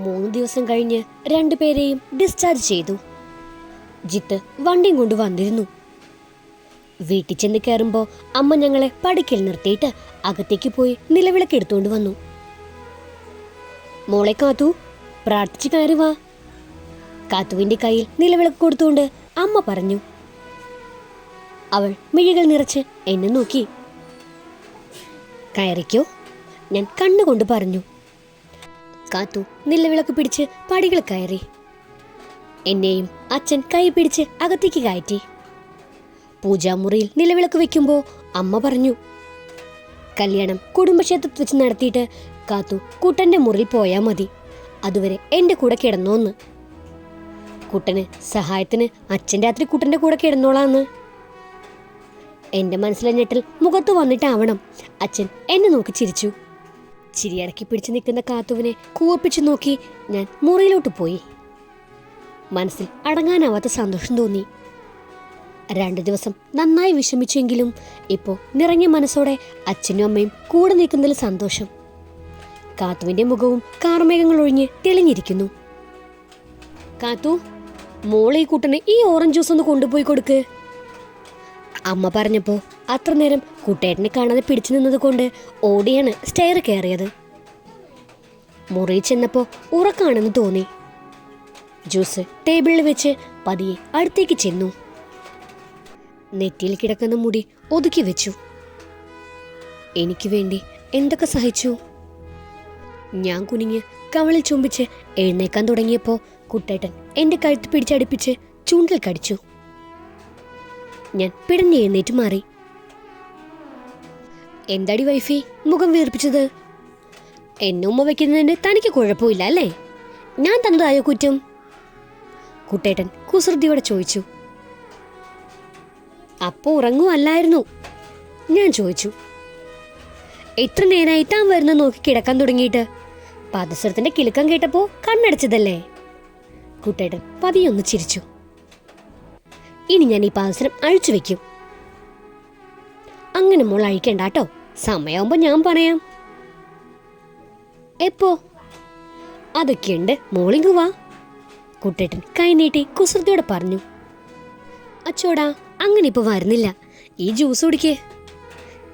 മൂന്ന് ദിവസം കഴിഞ്ഞ് രണ്ടുപേരെയും ഡിസ്ചാർജ് ചെയ്തു. ജിത്ത് വണ്ടിയും കൊണ്ട് വന്നിരുന്നു. വീട്ടിൽ ചെന്ന് കയറുമ്പോൾ അമ്മ ഞങ്ങളെ പടിക്കൽ നിർത്തിയിട്ട് അകത്തേക്ക് പോയി നിലവിളക്ക് എടുത്തുകൊണ്ട് വന്നു. മോളെ കാത്തു പ്രാർത്ഥിച്ച് കയറി കാത്തുവിന്റെ കയ്യിൽ നിലവിളക്ക് കൊടുത്തുകൊണ്ട് അമ്മ പറഞ്ഞു. അവൾ മിഴികൾ നിറച്ച് എന്നെ നോക്കി. കയറിക്കോ ഞാൻ കണ്ണുകൊണ്ട് പറഞ്ഞു. കാത്തു നിലവിളക്ക് പിടിച്ച് പടികൾ കയറി. എന്നെയും അച്ഛൻ കൈ പിടിച്ച് അകത്തേക്ക് കയറ്റി. പൂജാമുറിയിൽ നിലവിളക്ക് വെക്കുമ്പോൾ അമ്മ പറഞ്ഞു കല്യാണം കുടുംബക്ഷേത്രത്തിൽ വെച്ച് നടത്തിയിട്ട് കാത്തു കുട്ടന്റെ മുറിയിൽ പോയാൽ മതി. അതുവരെ എന്റെ കൂടെ കിടന്നോന്ന്. കുട്ടന് സഹായത്തിന് അച്ഛൻ രാത്രി കുട്ടന്റെ കൂടെ കിടന്നോളാന്ന്. എന്റെ മനസ്സിലെ ഞെട്ടൽ മുഖത്ത് വന്നിട്ടാവണം അച്ഛൻ എന്നെ നോക്കി ചിരിച്ചു. ചിരിയടക്കി പിടിച്ചു നിൽക്കുന്ന കാത്തുവിനെ കൂവപ്പിച്ചു നോക്കി ഞാൻ മുറിയിലോട്ട് പോയി. മനസ്സിൽ അടങ്ങാനാവാത്ത സന്തോഷം തോന്നി. രണ്ടു ദിവസം നന്നായി വിഷമിച്ചെങ്കിലും ഇപ്പോൾ നിറഞ്ഞ മനസ്സോടെ അച്ഛനും അമ്മയും കൂടെ നിൽക്കുന്നതിൽ സന്തോഷം. കാത്തുവിന്റെ മുഖവും കാർമേഘങ്ങൾ ഒഴിഞ്ഞ് തെളിഞ്ഞിരിക്കുന്നു. കാത്തു മോളെ ഈ കുട്ടനെ ഈ ഓറഞ്ച് ജ്യൂസ് ഒന്ന് കൊണ്ടുപോയി കൊടുക്ക് അമ്മ പറഞ്ഞപ്പോൾ അത്ര നേരം കുട്ടേട്ടനെ കാണാതെ പിടിച്ചു നിന്നത് കൊണ്ട് ഓടിയാണ് സ്റ്റെയർ കയറിയത്. മുറി ചെന്നപ്പോൾ ഉറക്കാണെന്ന് തോന്നി. ജ്യൂസ് ടേബിളിൽ വെച്ച് പതിയെ അടുത്തേക്ക് ചെന്നു. നെറ്റിയിൽ കിടക്കുന്ന മുടി ഒതുക്കി വെച്ചു. എനിക്ക് വേണ്ടി എന്തൊക്കെ സഹിച്ചു? ഞാൻ കുനിഞ്ഞ് കവളിൽ ചുംബിച്ച് എഴുന്നേക്കാൻ തുടങ്ങിയപ്പോൾ കുട്ടേട്ടൻ എന്റെ കഴുത്ത് പിടിച്ചടിപ്പിച്ച് ചൂണ്ടിൽ കടിച്ചു. ഞാൻ പിടഞ്ഞ് എഴുന്നേറ്റ് മാറി. എന്താടി വൈഫി മുഖം വീർപ്പിച്ചത്? എന്നെ ഉമ്മ വയ്ക്കുന്നതിന് തനിക്ക് കുഴപ്പമില്ല അല്ലേ? ഞാൻ തന്നതായോ കുറ്റം? കുട്ടേട്ടൻ കുസൃതിയോടെ ചോദിച്ചു. അപ്പോ ഉറങ്ങുമല്ലായിരുന്നു ഞാൻ ചോദിച്ചു. എത്ര നേരായി താൻ വരുന്ന നോക്കി കിടക്കാൻ തുടങ്ങിയിട്ട്? പാദസരത്തിന്റെ കിലുക്കം കേട്ടപ്പോ കണ്ണടച്ചതല്ലേ? കുട്ടേട്ടൻ പതിയൊന്ന് ചിരിച്ചു. ഇനി ഞാൻ ഈ പാദസരം അഴിച്ചു വെക്കും. അങ്ങനെ മോൾ അയക്കണ്ട കേട്ടോ. സമയമാകുമ്പോ ഞാൻ പറയാം. എപ്പോ? അതൊക്കെയുണ്ട്. മോളിങ് വാ. കുട്ടേട്ടൻ കൈനീട്ടി കുസൃതിയോടെ പറഞ്ഞു. അച്ചോടാ അങ്ങനെ ഇപ്പൊ വരുന്നില്ല. ഈ ജ്യൂസ് കുടിക്കേ.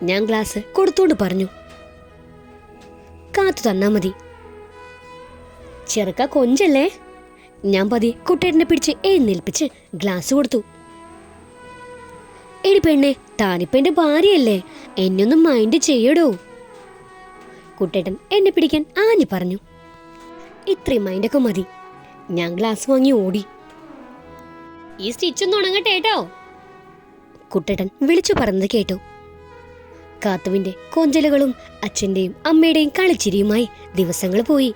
ഞാൻ ഗ്ലാസ് കൊടുത്തോണ്ട് പറഞ്ഞു. കാത്തു തന്നാ മതി. ചെറുക്ക കൊഞ്ചല്ലേ? ഞാൻ പതി കുട്ടേട്ടനെ പിടിച്ച് എഴുന്നേൽപ്പിച്ച് ഗ്ലാസ് കൊടുത്തു. എടി പെണ്ണെ താനിപ്പോ എന്റെ ഭാര്യയല്ലേ? എന്നൊന്നും മൈൻഡ് ചെയ്യടോ. കുട്ടേട്ടൻ എന്നെ പിടിക്കാൻ ആഞ്ഞു പറഞ്ഞു. ഇത്രയും മൈൻഡൊക്കെ മതി. ഞാൻ ഗ്ലാസ് വാങ്ങി ഓടി. ഈ സ്റ്റിച്ച് ഉണങ്ങട്ടെ കേട്ടോ. കുട്ടേട്ടൻ വിളിച്ചു പറഞ്ഞത് കേട്ടു. കാത്തുവിന്റെ കൊഞ്ചലുകളും അച്ഛന്റെയും അമ്മയുടെയും കളിച്ചിരിയുമായി ദിവസങ്ങൾ പോയി.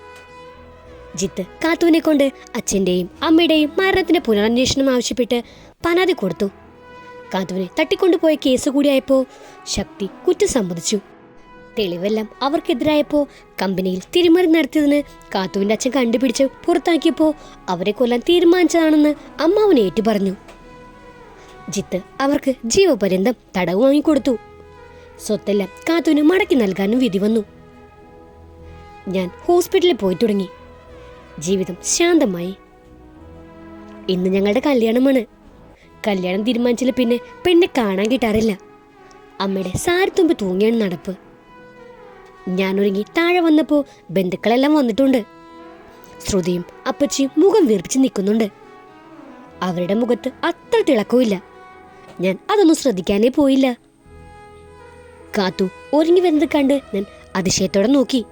ജിത്ത് കാത്തുവിനെ കൊണ്ട് അച്ഛന്റെയും അമ്മയുടെയും മരണത്തിന്റെ പുനരന്വേഷണം ആവശ്യപ്പെട്ട് പരാതി കൊടുത്തു. കാത്തുവിനെ തട്ടിക്കൊണ്ടുപോയ കേസ് കൂടിയായപ്പോ ശക്തി കുറ്റം സമ്മതിച്ചു. തെളിവെല്ലാം അവർക്കെതിരായപ്പോ കമ്പനിയിൽ തിരിമറി നടത്തിയതിന് കാത്തുവിന്റെ അച്ഛൻ കണ്ടുപിടിച്ച് പുറത്താക്കിയപ്പോ അവരെ കൊല്ലാൻ തീരുമാനിച്ചതാണെന്ന് അമ്മാവൻ ഏറ്റു പറഞ്ഞു ജിത്ത് അവർക്ക് ജീവപര്യന്തം തടവ് വാങ്ങിക്കൊടുത്തു. സ്വത്തെല്ലാം കാത്തുവിന് മടക്കി നൽകാനും വിധി വന്നു. ഞാൻ ഹോസ്പിറ്റലിൽ പോയി തുടങ്ങി. ജീവിതം ശാന്തമായി. ഇന്ന് ഞങ്ങളുടെ കല്യാണമാണ്. കല്യാണം തീരുമാനിച്ചാൽ പിന്നെ പെണ്ണെ കാണാൻ കിട്ടാറില്ല. അമ്മയുടെ സാരത്തുമ്പ് തൂങ്ങിയാണ് നടപ്പ്. ഞാനൊരുങ്ങി താഴെ വന്നപ്പോൾ ബന്ധുക്കളെല്ലാം വന്നിട്ടുണ്ട്. ശ്രുതിയും അപ്പച്ചിയും മുഖം വീർപ്പിച്ച് നിൽക്കുന്നുണ്ട്. അവരുടെ മുഖത്ത് അത്ര തിളക്കമില്ല ഞാൻ അതൊന്നും ശ്രദ്ധിക്കാനേ പോയില്ല. കാത്തു ഒരുങ്ങി വരുന്നത് കണ്ട് ഞാൻ അതിശയത്തോടെ നോക്കി.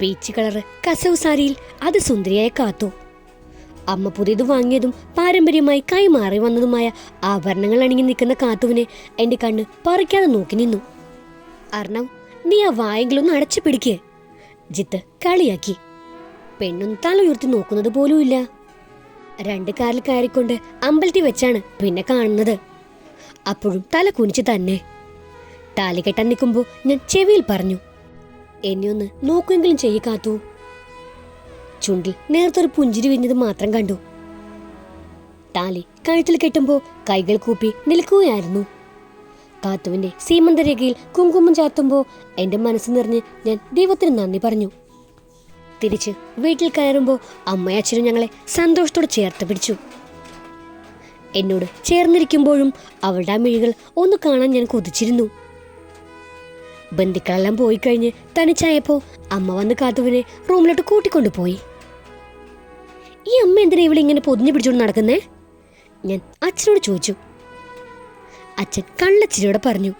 പീച്ച് കളറ് കസവ് സാരിയിൽ അത് സുന്ദരിയായ കാത്തു. അമ്മ പുതിയത് വാങ്ങിയതും പാരമ്പര്യമായി കൈമാറി വന്നതുമായ ആഭരണങ്ങൾ അണിഞ്ഞു നിൽക്കുന്ന കാത്തുവിനെ എന്റെ കണ്ണ് പറിക്കാതെ നോക്കി നിന്നു. അർണവ് നീ ആ വായെങ്കിലൊന്ന് അടച്ചു പിടിക്കേ. ജിത്ത് കളിയാക്കി. പെണ്ണും തല ഉയർത്തി നോക്കുന്നത് പോലുമില്ല രണ്ട് കാറിൽ കയറിക്കൊണ്ട് അമ്പലത്തിൽ വെച്ചാണ് പിന്നെ കാണുന്നത്. അപ്പോഴും തല കുനിച്ച് തന്നെ. താലി കെട്ടാൻ നിൽക്കുമ്പോൾ ഞാൻ ചെവിയിൽ പറഞ്ഞു എന്നെ ഒന്ന് നോക്കുമെങ്കിലും ചെയ്യ കാത്തു. ചുണ്ടിൽ നേർത്തൊരു പുഞ്ചിരി വിരിഞ്ഞത് മാത്രം കണ്ടു. താലി കഴുത്തിൽ കെട്ടുമ്പോൾ കൈകൾ കൂപ്പി നിൽക്കുകയായിരുന്നു. കാത്തുവിന്റെ സീമന്തരേഖയിൽ കുങ്കുമം ചാർത്തുമ്പോൾ എന്റെ മനസ്സ് നിറഞ്ഞ് ഞാൻ ദൈവത്തിന് നന്ദി പറഞ്ഞു. തിരിച്ച് വീട്ടിൽ കയറുമ്പോൾ അമ്മയച്ഛനും ഞങ്ങളെ സന്തോഷത്തോടെ ചേർത്ത് പിടിച്ചു. എന്നോട് ചേർന്നിരിക്കുമ്പോഴും അവളുടെ മിഴികൾ ഒന്ന് കാണാൻ ഞാൻ കൊതിച്ചിരുന്നു. ബന്ധുക്കളെല്ലാം പോയി കഴിഞ്ഞ് തനിച്ചായപ്പോൾ അമ്മ വന്ന് കാത്തുവിനെ റൂമിലോട്ട് കൂട്ടിക്കൊണ്ടുപോയി. ഈ അമ്മ എന്തിനാ ഇവിടെ ഇങ്ങനെ പൊതിഞ്ഞു പിടിച്ചുകൊണ്ട് നടക്കുന്നേ? ഞാൻ അച്ഛനോട് ചോദിച്ചു. അച്ഛൻ കള്ളച്ചിരിയോടെ പറഞ്ഞു.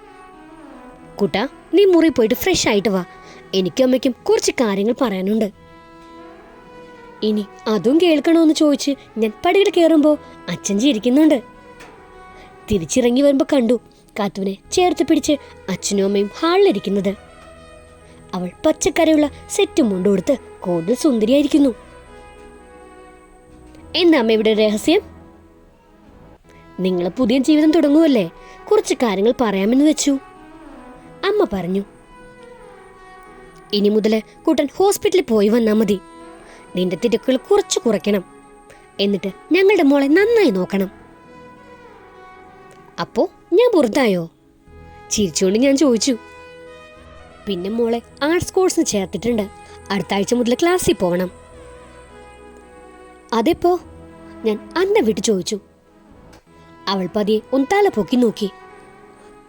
കൂട്ടാ നീ മുറി പോയിട്ട് ഫ്രഷ് ആയിട്ട് വാ. എനിക്കും അമ്മയ്ക്കും കുറച്ച് കാര്യങ്ങൾ പറയാനുണ്ട്. ഇനി അതും കേൾക്കണോന്ന് ചോദിച്ച് ഞാൻ പടികൾ കയറുമ്പോൾ അച്ഛൻ ചിരിക്കുന്നുണ്ട്. തിരിച്ചിറങ്ങി വരുമ്പോൾ കണ്ടു കാത്തുവിനെ ചേർത്ത് പിടിച്ച് അച്ഛനും അമ്മയും ഹാളിലിരിക്കുന്നത്. അവൾ പച്ചക്കരയുള്ള സെറ്റും മുണ്ടുകൊടുത്ത് കൂടുതൽ സുന്ദരിയായിരിക്കുന്നു. എന്താ അമ്മ ഇവിടെ രഹസ്യം? നിങ്ങൾ പുതിയ ജീവിതം തുടങ്ങുമല്ലേ കുറച്ച് കാര്യങ്ങൾ പറയാമെന്ന് വെച്ചു. അമ്മ പറഞ്ഞു ഇനി മുതൽ കൂട്ടൻ ഹോസ്പിറ്റലിൽ പോയി വന്നാൽ മതി. നിന്റെ തിരക്കുകൾ കുറച്ച് കുറയ്ക്കണം. എന്നിട്ട് ഞങ്ങളുടെ മോളെ നന്നായി നോക്കണം. അപ്പോ ഞാൻ പുറത്തായോ? ചിരിച്ചുകൊണ്ട് ഞാൻ ചോദിച്ചു. പിന്നെ മോളെ ആർട്സ് കോഴ്സിന് ചേർത്തിട്ടുണ്ട്. അടുത്ത ആഴ്ച മുതൽ ക്ലാസ്സിൽ പോകണം. അതെപ്പോ? ഞാൻ അന്ന വിട്ടു ചോദിച്ചു. അവൾ പതിയെ ഒന്താല തല പൊക്കി നോക്കി.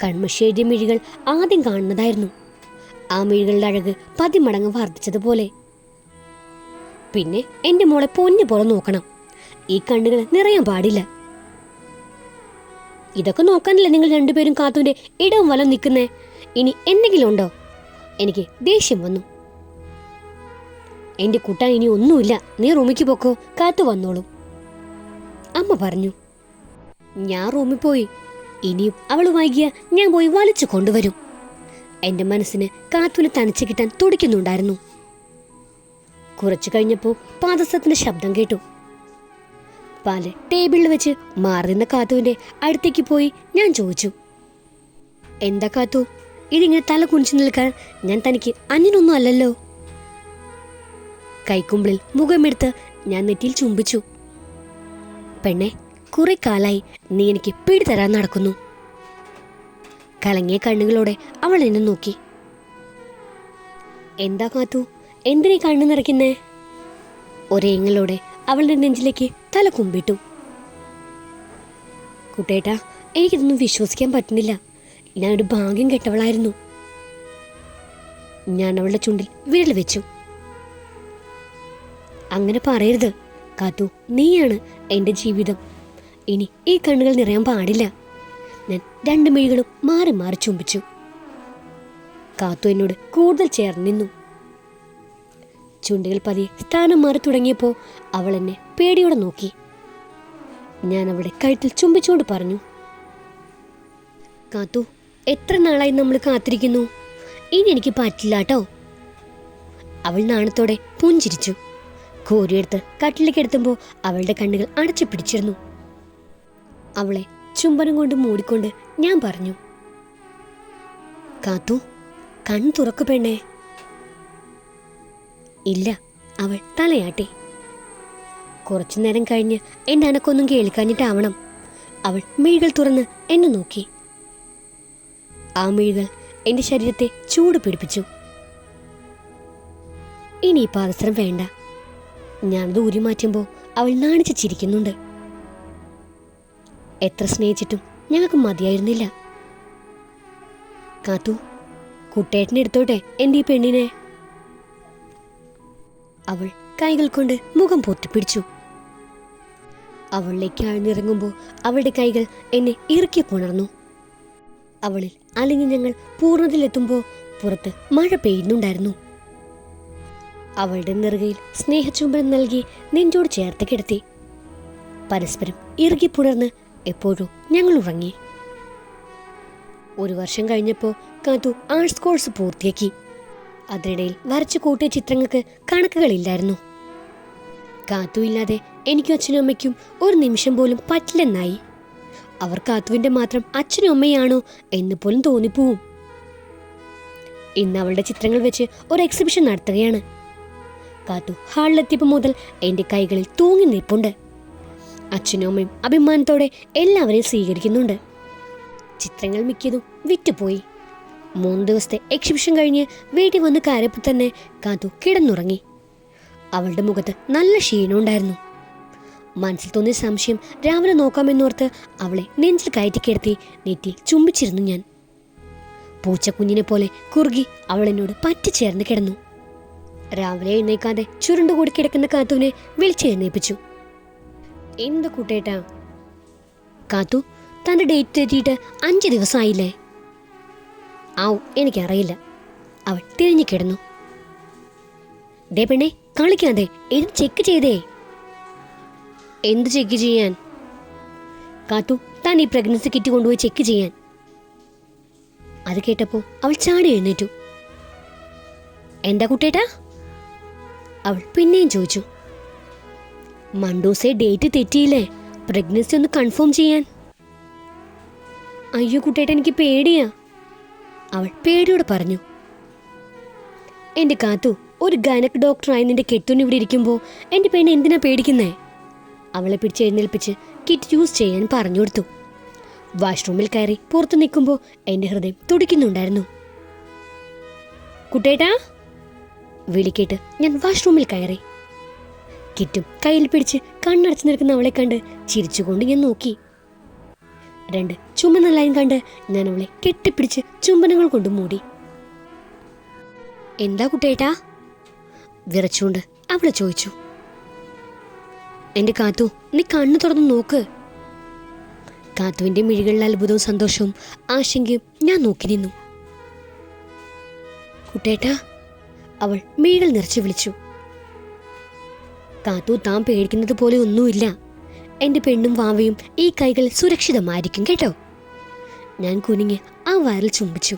കൺമഷേരിയ മിഴികൾ ആദ്യം കാണുന്നതായിരുന്നു. ആ മിഴികളുടെ അഴക് പതിമടങ്ങ് വർദ്ധിച്ചതുപോലെ. പിന്നെ എന്റെ മോളെ പൊന്നു പോലെ നോക്കണം. ഈ കണ്ണുകൾ നിറയാൻ പാടില്ല. ഇതൊക്കെ നോക്കാനല്ലേ നിങ്ങൾ രണ്ടുപേരും കാത്തുവിന്റെ ഇടവും വലം നിൽക്കുന്നേ? ഇനി എന്തെങ്കിലും ഉണ്ടോ? എനിക്ക് ദേഷ്യം വന്നു. എന്റെ കുട്ട ഇനി ഒന്നുമില്ല. നീ റൂമിക്ക് പോക്കോ. കാത്തു വന്നോളും. അമ്മ പറഞ്ഞു ഞാൻ റൂമിൽ പോയി. ഇനിയും അവൾ വൈകിയ ഞാൻ പോയി വലിച്ചു കൊണ്ടുവരും. എന്റെ മനസ്സിന് കാത്തുവിനെ തനിച്ച് കിട്ടാൻ തുടിക്കുന്നുണ്ടായിരുന്നു. കുറച്ചു കഴിഞ്ഞപ്പോൾ പാദസത്തിന്റെ ശബ്ദം കേട്ടു. പാൽ ടേബിളിൽ വെച്ച് മാറി നിന്ന കാത്തുവിന്റെ അടുത്തേക്ക് പോയി ഞാൻ ചോദിച്ചു എന്താ കാത്തു? ഇതിങ്ങനെ തല കുനിച്ചു നിൽക്കാൻ ഞാൻ തനിക്ക് അന്യനൊന്നും അല്ലല്ലോ. കൈക്കുമ്പിളിൽ മുഖമെടുത്ത് ഞാൻ നെറ്റിയിൽ ചുംബിച്ചു. പെണ്ണെ കുറെ കാലായി നീ എനിക്ക് പിടിതരാൻ നടക്കുന്നു. കലങ്ങിയ കണ്ണുകളോടെ അവൾ എന്നെ നോക്കി. എന്താ കാത്തു? എന്തിനീ കണ്ണു നിറയ്ക്കുന്നേ? ഒരേങ്ങളോടെ അവളുടെ നെഞ്ചിലേക്ക് തല കുമ്പിട്ടു. കുട്ടേട്ടാ എനിക്കിതൊന്നും വിശ്വസിക്കാൻ പറ്റുന്നില്ല. ഞാനൊരു ഭാഗ്യം കെട്ടവളായിരുന്നു. ഞാൻ അവളുടെ ചുണ്ടിൽ വിരൽ വെച്ചു. അങ്ങനെ പറയരുത്. കാത്തു നീയാണ് എന്റെ ജീവിതം. ഇനി ഈ കണ്ണുകൾ നിറയാൻ പാടില്ല. ഞാൻ രണ്ട് മിഴികളും മാറി മാറി ചുംബിച്ചു. കാത്തു എന്നോട് കൂടുതൽ ചേർന്ന് നിന്നു. ചുണ്ടുകൾ പതിയെ സ്ഥാനം മാറി തുടങ്ങിയപ്പോൾ അവൾ എന്നെ പേടിയോടെ നോക്കി. ഞാൻ അവളുടെ കഴുത്തിൽ ചുംബിച്ചുകൊണ്ട് പറഞ്ഞു കാത്തു എത്ര നാളായി നമ്മൾ കാത്തിരിക്കുന്നു? ഇനി എനിക്ക് പറ്റില്ല കേട്ടോ അവൾ നാണത്തോടെ പുഞ്ചിരിച്ചു. കോരിയെടുത്ത് കട്ടിലേക്ക് എടുത്തുമ്പോൾ അവളുടെ കണ്ണുകൾ അടച്ചു പിടിച്ചിരുന്നു. അവളെ ചുംബനം കൊണ്ട് മൂടിക്കൊണ്ട് ഞാൻ പറഞ്ഞു കാത്തു കൺ തുറക്കു പെണ്ണേ. ഇല്ല അവൾ തലയാട്ടി. കുറച്ചു നേരം കഴിഞ്ഞ് എന്റെ അനക്കൊന്നും കേൾക്കാഞ്ഞിട്ടാവണം. അവൾ മിഴികൾ തുറന്ന് എന്നെ നോക്കി. ആ മിഴികൾ എന്റെ ശരീരത്തെ ചൂട് പിടിപ്പിച്ചു. ഇനി ഈ വേണ്ട. ഞാൻ ദൂരി മാറ്റുമ്പോൾ അവൾ നാണിച്ച് ചിരിക്കുന്നുണ്ട്. എത്ര സ്നേഹിച്ചിട്ടും ഞങ്ങൾക്ക് മതിയായിരുന്നില്ല. കാത്തു കുട്ടേട്ടനെ എടുത്തോട്ടെ എന്റെ ഈ പെണ്ണിനെ. അവൾ കൈകൾ കൊണ്ട് മുഖം പൊത്തിപ്പിടിച്ചു. അവളിലേക്ക് ആഴ്ന്നിറങ്ങുമ്പോൾ അവളുടെ കൈകൾ എന്നെ ഇറുക്കി പുണർന്നു. അവളിൽ അലിഞ്ഞ് ഞങ്ങൾ പൂർണതയിലെത്തുമ്പോൾ പുറത്ത് മഴ പെയ്യുന്നുണ്ടായിരുന്നു. അവളുടെ നെറുകയിൽ സ്നേഹചുംബനം നൽകി നെഞ്ചോട് ചേർത്ത് കിടത്തി. പരസ്പരം ഇറുകി പുണർന്ന് എപ്പോഴും ഞങ്ങൾ ഉറങ്ങി. ഒരു വർഷം കഴിഞ്ഞപ്പോൾ കാത്തു ആർട്സ് കോഴ്സ് പൂർത്തിയാക്കി. അതിനിടയിൽ വരച്ചു കൂട്ടിയ ചിത്രങ്ങൾക്ക് കണക്കുകളില്ലായിരുന്നു. കാത്തു ഇല്ലാതെ എനിക്കും അച്ഛനും അമ്മയ്ക്കും ഒരു നിമിഷം പോലും പറ്റില്ലെന്നായി. അവർ കാത്തുവിന്റെ മാത്രം അച്ഛനും അമ്മയാണോ എന്ന് പോലും തോന്നിപ്പോവും. ഇന്ന് അവളുടെ ചിത്രങ്ങൾ വെച്ച് ഒരു എക്സിബിഷൻ നടത്തുകയാണ്. കാത്തു. ഹാളിലെത്തിയപ്പോൾ മുതൽ എന്റെ കൈകളിൽ തൂങ്ങി നിൽപ്പുണ്ട്. അച്ഛനും അമ്മയും അഭിമാനത്തോടെ എല്ലാവരെയും സ്വീകരിക്കുന്നുണ്ട്. ചിത്രങ്ങൾ മിക്കതും വിറ്റുപോയി. മൂന്ന് ദിവസത്തെ എക്സിബിഷൻ കഴിഞ്ഞ് വീട്ടിൽ വന്ന് കയറിയപ്പോൾ തന്നെ കാത്തു കിടന്നുറങ്ങി. അവളുടെ മുഖത്ത് നല്ല ക്ഷീണമുണ്ടായിരുന്നു മനസ്സിൽ തോന്നിയ സംശയം രാവിലെ നോക്കാമെന്നോർത്ത് അവളെ നെഞ്ചിൽ കയറ്റി കിടത്തി നെറ്റി ചുംബിച്ചിരുന്നു ഞാൻ. പൂച്ചക്കുഞ്ഞിനെ പോലെ കുറുകി അവൾ എന്നോട് പറ്റിച്ചേർന്ന് കിടന്നു. രാവിലെ എഴുന്നേക്കാതെ ചുരുണ്ടുകൂടി കിടക്കുന്ന കാത്തുവിനെ വിളിച്ചെഴുന്നേപ്പിച്ചു എന്ത് കൂട്ടേട്ടാ? കാത്തു തന്റെ ഡേറ്റ് തെറ്റിയിട്ട് അഞ്ച് ദിവസമായില്ലേ. ആവും എനിക്കറിയില്ല. അവൾ തിരിഞ്ഞു കിടന്നു. ദേ പെണ്ണെ കളിക്കാതെ ഇത് ചെക്ക് ചെയ്തേ. എന്ത് ചെക്ക് ചെയ്യാൻ? കാത്തു താൻ ഈ പ്രഗ്നൻസി കിറ്റ് കൊണ്ടുപോയി ചെക്ക് ചെയ്യാൻ. അത് കേട്ടപ്പോൾ അവൾ ചാടി എഴുന്നേറ്റു. എന്താ കുട്ടേട്ടാ? അവൾ പിന്നെയും ചോദിച്ചു മണ്ടൂസെ ഡേറ്റ് തെറ്റിയില്ലേ? പ്രഗ്നൻസി ഒന്ന് കൺഫേം ചെയ്യാൻ. അയ്യോ കുട്ടേട്ട എനിക്ക് പേടിയാ. അവൾ പേടിയോടെ പറഞ്ഞു എന്റെ കാത്തു ഒരു ഗൈനക് ഡോക്ടറായി നിന്റെ കെട്ടുന്ന ഇവിടെ ഇരിക്കുമ്പോൾ എന്റെ പെണ്ണ് എന്തിനാ പേടിക്കുന്നേ? അവളെ പിടിച്ച് എഴുന്നേൽപ്പിച്ച് കിറ്റ് യൂസ് ചെയ്യാൻ പറഞ്ഞു കൊടുത്തു. വാഷ്റൂമിൽ കയറി പുറത്തു നിൽക്കുമ്പോൾ എന്റെ ഹൃദയം തുടിക്കുന്നുണ്ടായിരുന്നു. കുട്ടേട്ടാ വിളിക്കേട്ട് ഞാൻ വാഷ്റൂമിൽ കയറി. കിറ്റും കയ്യിൽ പിടിച്ച് കണ്ണടച്ചു നിൽക്കുന്ന അവളെ കണ്ട് ചിരിച്ചുകൊണ്ട് ഞാൻ നോക്കി. രണ്ട് ചുമന്ന ലൈൻ കണ്ട് ഞാൻ അവളെ കെട്ടിപ്പിടിച്ച് ചുംബനങ്ങൾ കൊണ്ട് മൂടി. എന്താ കുട്ടേട്ടാ വിറച്ചുകൊണ്ട് അവളെ ചോദിച്ചു. എന്റെ കാത്തു നീ കണ്ണു തുറന്ന് നോക്ക്. കാത്തുവിന്റെ മിഴികളിൽ അത്ഭുതവും സന്തോഷവും ആശങ്കയും ഞാൻ നോക്കി നിന്നു. കുട്ടേട്ടാ അവൾ മിഴികൾ നിറച്ചു വിളിച്ചു. കാത്തു താൻ പേടിക്കുന്നത് പോലെ ഒന്നുമില്ല. എന്റെ പെണ്ണും വാവയും ഈ കൈകൾ സുരക്ഷിതമായിരിക്കും കേട്ടോ? ഞാൻ കുനിങ്ങി ആ വയറിൽ ചുംബിച്ചു.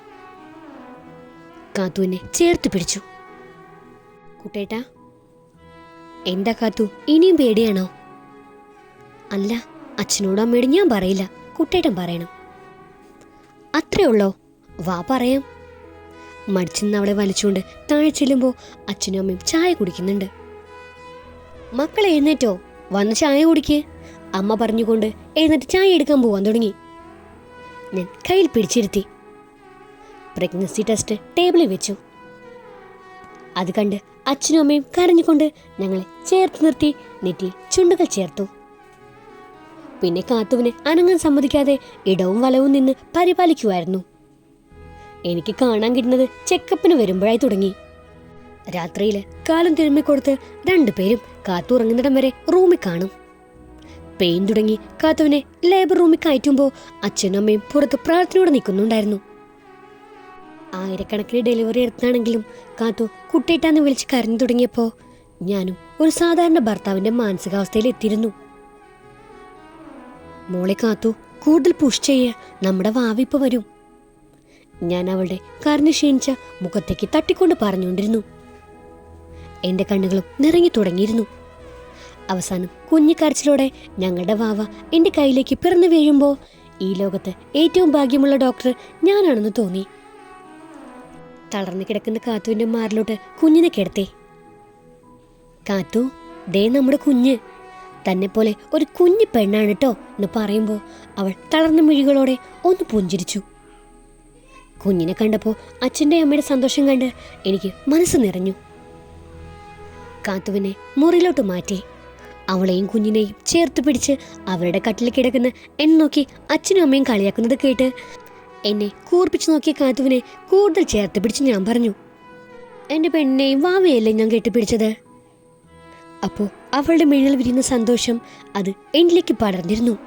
കാത്തുവിനെ ചേർത്ത് പിടിച്ചു. കുട്ടേട്ടാ എന്താ കാത്തു? ഇനിയും പേടിയാണോ? അല്ല അച്ഛനോടും അമ്മയോടും ഞാൻ പറയില്ല. കുട്ടേട്ടൻ പറയണം. അത്രേ ഉള്ളോ? വാ പറയാം. മടിച്ചെന്ന് അവളെ വലിച്ചുകൊണ്ട് താഴെ ചെല്ലുമ്പോൾ അച്ഛനും അമ്മയും ചായ കുടിക്കുന്നുണ്ട്. മക്കൾ എഴുന്നേറ്റോ? വന്ന് ചായ കുടിക്കേ. അമ്മ പറഞ്ഞുകൊണ്ട് എഴുന്നേറ്റ് ചായ എടുക്കാൻ പോവാൻ തുടങ്ങി. ഞാൻ കയ്യിൽ പിടിച്ചിരുത്തി. പ്രഗ്നൻസി ടെസ്റ്റ് ടേബിളിൽ വെച്ചു. അത് കണ്ട് അച്ഛനും അമ്മയും കരഞ്ഞുകൊണ്ട് ഞങ്ങളെ ചേർത്ത് നിർത്തി നെറ്റി ചുണ്ടുകൾ ചേർത്തു. പിന്നെ കാത്തുവിനെ അനങ്ങാൻ സമ്മതിക്കാതെ ഇടവും വലവും നിന്ന് പരിപാലിക്കുമായിരുന്നു എനിക്ക് കാണാൻ കിട്ടുന്നത് ചെക്കപ്പിന് വരുമ്പോഴായി തുടങ്ങി. രാത്രിയിൽ കാലം തിരുമ്മിക്കൊടുത്ത് രണ്ടുപേരും കാത്തുറങ്ങുന്നിടം വരെ റൂമിൽ കാണും. പെയിൻ തുടങ്ങി കാത്തുവിനെ ലേബർ റൂമിൽ കയറ്റുമ്പോൾ അച്ഛനും അമ്മയും പുറത്ത് പ്രാർത്ഥനയോടെ നിൽക്കുന്നുണ്ടായിരുന്നു. ആയിരക്കണക്കിന് ഡെലിവറി എടുത്താണെങ്കിലും കാത്തു കുട്ടിയിട്ടാന്ന് വിളിച്ച് കരഞ്ഞു തുടങ്ങിയപ്പോൾ ഞാനും ഒരു സാധാരണ ഭർത്താവിന്റെ മാനസികാവസ്ഥയിൽ എത്തിയിരുന്നു. മോളെ കാത്തു കൂടുതൽ പുഷ് ചെയ്യ നമ്മുടെ വാവിപ്പ് വരും. ഞാൻ അവളുടെ കരഞ്ഞു ക്ഷീണിച്ച മുഖത്തേക്ക് തട്ടിക്കൊണ്ട് പറഞ്ഞുകൊണ്ടിരുന്നു. എന്റെ കണ്ണുകളും നിറങ്ങി തുടങ്ങിയിരുന്നു. അവസാനം കുഞ്ഞിക്കരച്ചിലോടെ ഞങ്ങളുടെ വാവ എന്റെ കയ്യിലേക്ക് പിറന്നു വീഴുമ്പോൾ ഈ ലോകത്ത് ഏറ്റവും ഭാഗ്യമുള്ള ഡോക്ടർ ഞാനാണെന്ന് തോന്നി. തളർന്നു കിടക്കുന്ന കാത്തുവിന്റെ മാറിലോട്ട് കുഞ്ഞിനെ കിടത്തി. കാത്തു ദേ നമ്മുടെ കുഞ്ഞ്. തന്നെ പോലെ ഒരു കുഞ്ഞു പെണ്ണാണ് കേട്ടോ എന്ന് പറയുമ്പോൾ അവൾ തളർന്ന മിഴികളോടെ ഒന്ന് പുഞ്ചിരിച്ചു. കുഞ്ഞിനെ കണ്ടപ്പോൾ അച്ഛന്റെ അമ്മയുടെ സന്തോഷം കണ്ട് എനിക്ക് മനസ്സ് നിറഞ്ഞു. കാത്തുവിനെ മുറിയിലോട്ട് മാറ്റി. അവളെയും കുഞ്ഞിനെയും ചേർത്ത് പിടിച്ച് അവരുടെ കട്ടിൽ കിടക്കുന്ന എന്നെ നോക്കി അച്ഛനും അമ്മയും കളിയാക്കുന്നത് കേട്ട് എന്നെ കൂർപ്പിച്ച് നോക്കിയ കാത്തുവിനെ കൂടുതൽ ചേർത്ത് പിടിച്ച് ഞാൻ പറഞ്ഞു എന്റെ പെണ്ണിനെയും വാവയല്ലേ ഞാൻ കെട്ടിപ്പിടിച്ചത്? അപ്പോൾ അവളുടെ മിഴിൽ വിരിയുന്ന സന്തോഷം അത് എന്നിലേക്ക് പടർന്നിരുന്നു.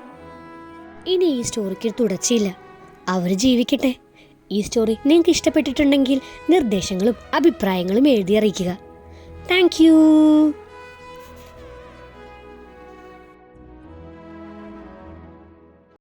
ഇനി ഈ സ്റ്റോറിക്ക് തുടർച്ചയില്ല. അവർ ജീവിക്കട്ടെ. ഈ സ്റ്റോറി നിങ്ങൾക്ക് ഇഷ്ടപ്പെട്ടിട്ടുണ്ടെങ്കിൽ നിർദ്ദേശങ്ങളും അഭിപ്രായങ്ങളും എഴുതി അറിയിക്കുക. താങ്ക്